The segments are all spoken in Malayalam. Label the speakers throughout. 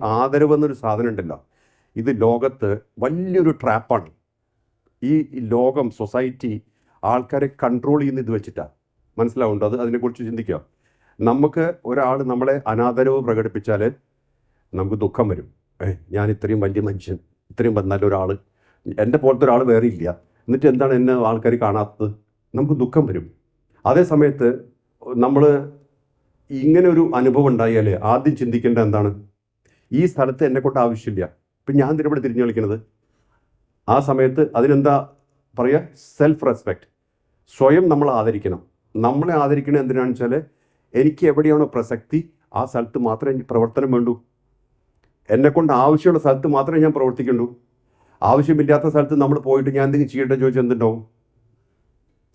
Speaker 1: ആദരവ് എന്നൊരു സാധനം ഉണ്ടല്ലോ ഇത് ലോകത്ത് വലിയൊരു ട്രാപ്പാണ്. ഈ ലോകം സൊസൈറ്റി ആൾക്കാരെ കൺട്രോൾ ചെയ്യുന്ന ഇത് വെച്ചിട്ടാണ് മനസ്സിലാവുന്നുണ്ടോ? അത് അതിനെക്കുറിച്ച് ചിന്തിക്കുക. നമുക്ക് ഒരാൾ നമ്മളെ അനാദരവ് പ്രകടിപ്പിച്ചാൽ നമുക്ക് ദുഃഖം വരും. ഞാൻ ഇത്രയും വലിയ മനുഷ്യൻ ഇത്രയും വന്നാൽ ഒരാൾ എന്റെ പോലത്തെ ഒരാൾ വേറെ ഇല്ല. എന്നിട്ട് എന്താണ് എന്നെ ആൾക്കാർ കാണാത്തത്? നമുക്ക് ദുഃഖം വരും. അതേ സമയത്ത് നമ്മൾ ഇങ്ങനെ ഒരു അനുഭവം ഉണ്ടായാൽ ആദ്യം ചിന്തിക്കേണ്ട എന്താണ്? ഈ സ്ഥലത്ത് എന്നെ കൊണ്ട് ആവശ്യമില്ല. ഇപ്പം ഞാൻ ഇതിനെവിടെ തിരിഞ്ഞു കളിക്കുന്നത് ആ സമയത്ത് അതിനെന്താ പറയുക സെൽഫ് റെസ്പെക്റ്റ് സ്വയം നമ്മൾ ആദരിക്കണം. നമ്മളെ ആദരിക്കണം എന്തിനാണെന്ന് വെച്ചാൽ എനിക്ക് എവിടെയാണോ പ്രസക്തി ആ സ്ഥലത്ത് മാത്രമേ എനിക്ക് പ്രവർത്തനം വേണ്ടൂ. എന്നെക്കൊണ്ട് ആവശ്യമുള്ള സ്ഥലത്ത് മാത്രമേ ഞാൻ പ്രവർത്തിക്കണ്ടൂ. ആവശ്യമില്ലാത്ത സ്ഥലത്ത് നമ്മൾ പോയിട്ട് ഞാൻ എന്തെങ്കിലും ചെയ്യേണ്ട ചോദിച്ചാൽ എന്തുണ്ടാവും?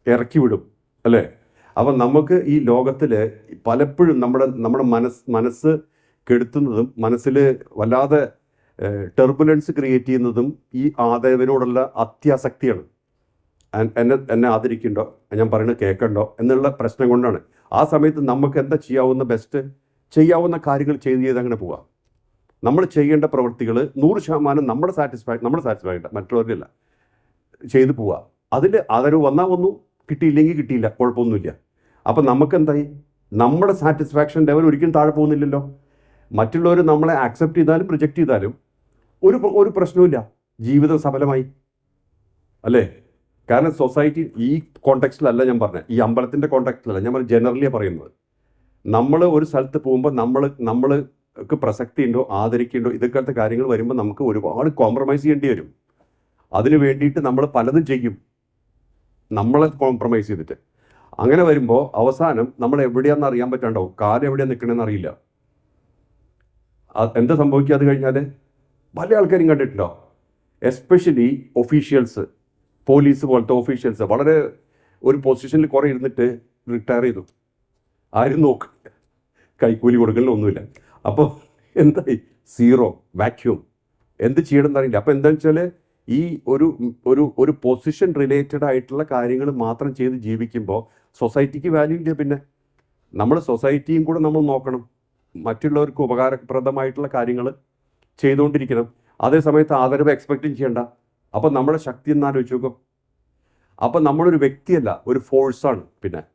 Speaker 1: ഇറക്കി വിടും. അല്ലേ? അപ്പം നമുക്ക് ഈ ലോകത്തിൽ പലപ്പോഴും നമ്മുടെ നമ്മുടെ മനസ്സ് മനസ്സ് കെടുത്തുന്നതും മനസ്സിൽ വല്ലാതെ ടെർബുലൻസ് ക്രിയേറ്റ് ചെയ്യുന്നതും ഈ ആദരവിനോടുള്ള അത്യാസക്തിയാണ്. എന്നെ എന്നെ ആദരിക്കണ്ടോ? ഞാൻ പറയുന്നത് കേൾക്കണ്ടോ? എന്നുള്ള പ്രശ്നം കൊണ്ടാണ്. ആ സമയത്ത് നമുക്ക് എന്താ ചെയ്യാവുന്ന ബെസ്റ്റ് ചെയ്യാവുന്ന കാര്യങ്ങൾ ചെയ്ത് ചെയ്ത് അങ്ങനെ പോവാം. നമ്മൾ ചെയ്യേണ്ട പ്രവൃത്തികൾ നൂറ് ശതമാനം നമ്മുടെ സാറ്റിസ്ഫൈ നമ്മുടെ സാറ്റിസ്ഫൈ മറ്റുള്ളവരില്ല ചെയ്തു പോവുക അതിൽ ആദരവ് വന്നാൽ വന്നു കിട്ടിയില്ലെങ്കിൽ കിട്ടിയില്ല. കുഴപ്പമൊന്നുമില്ല. അപ്പം നമുക്ക് എന്തായി നമ്മുടെ സാറ്റിസ്ഫാക്ഷൻ ലെവൽ ഒരിക്കലും താഴെ പോകുന്നില്ലല്ലോ. മറ്റുള്ളവർ നമ്മളെ ആക്സെപ്റ്റ് ചെയ്താലും പ്രൊജക്റ്റ് ചെയ്താലും ഒരു ഒരു പ്രശ്നവുമില്ല. ജീവിതം സഫലമായി. അല്ലേ? കാരണം സൊസൈറ്റി ഈ കോണ്ടെക്സ്റ്റിലല്ല ഞാൻ പറഞ്ഞത് ഈ അമ്പലത്തിന്റെ കോണ്ടെക്സ്റ്റിലല്ല ഞാൻ പറഞ്ഞ ജനറലി പറയുന്നത്. നമ്മൾ ഒരു സ്ഥലത്ത് പോകുമ്പോൾ നമ്മൾ നമ്മൾക്ക് പ്രസക്തി ഉണ്ടോ ആദരിക്കുന്നുണ്ടോ ഇതൊക്കെ കാര്യങ്ങൾ വരുമ്പോൾ നമുക്ക് ഒരുപാട് കോംപ്രമൈസ് ചെയ്യേണ്ടി വരും. അതിന് വേണ്ടിയിട്ട് നമ്മൾ പലതും ചെയ്യും. നമ്മളെ കോംപ്രമൈസ് ചെയ്തിട്ട്. അങ്ങനെ വരുമ്പോൾ അവസാനം നമ്മൾ എവിടെയാണെന്ന് അറിയാൻ പറ്റാണ്ടാവും. കാലം എവിടെയാണ് നിൽക്കണമെന്ന് അറിയില്ല. എന്താ സംഭവിക്കുക അത് കഴിഞ്ഞാൽ പല ആൾക്കാരും കണ്ടിട്ടുണ്ടോ? എസ്പെഷ്യലി ഒഫീഷ്യൽസ് പോലീസ് പോലത്തെ ഒഫീഷ്യൽസ് വളരെ ഒരു പൊസിഷനിൽ കുറേ ഇരുന്നിട്ട് റിട്ടയർ ചെയ്തു. ആരും നോക്ക് കൈക്കൂലി കൊടുക്കലൊന്നുമില്ല അപ്പോൾ എന്തായി? സീറോ വാക്യൂം എന്ത് ചെയ്യണമെന്ന് അറിയില്ല. അപ്പോൾ എന്താണെന്ന് വെച്ചാൽ ഈ ഒരു ഒരു ഒരു പൊസിഷൻ റിലേറ്റഡ് ആയിട്ടുള്ള കാര്യങ്ങൾ മാത്രം ചെയ്ത് ജീവിക്കുമ്പോൾ സൊസൈറ്റിക്ക് വാല്യൂ ഇല്ല പിന്നെ. നമ്മൾ സൊസൈറ്റിയും കൂടെ നമ്മൾ നോക്കണം. മറ്റുള്ളവർക്ക് ഉപകാരപ്രദമായിട്ടുള്ള കാര്യങ്ങൾ ചെയ്തുകൊണ്ടിരിക്കണം. അതേ സമയത്ത് ആദരവ് എക്സ്പെക്റ്റും ചെയ്യണ്ട. അപ്പം നമ്മുടെ ശക്തി എന്നാലോചിച്ച് നോക്കും. അപ്പം നമ്മളൊരു വ്യക്തിയല്ല ഒരു ഫോഴ്സാണ് പിന്നെ.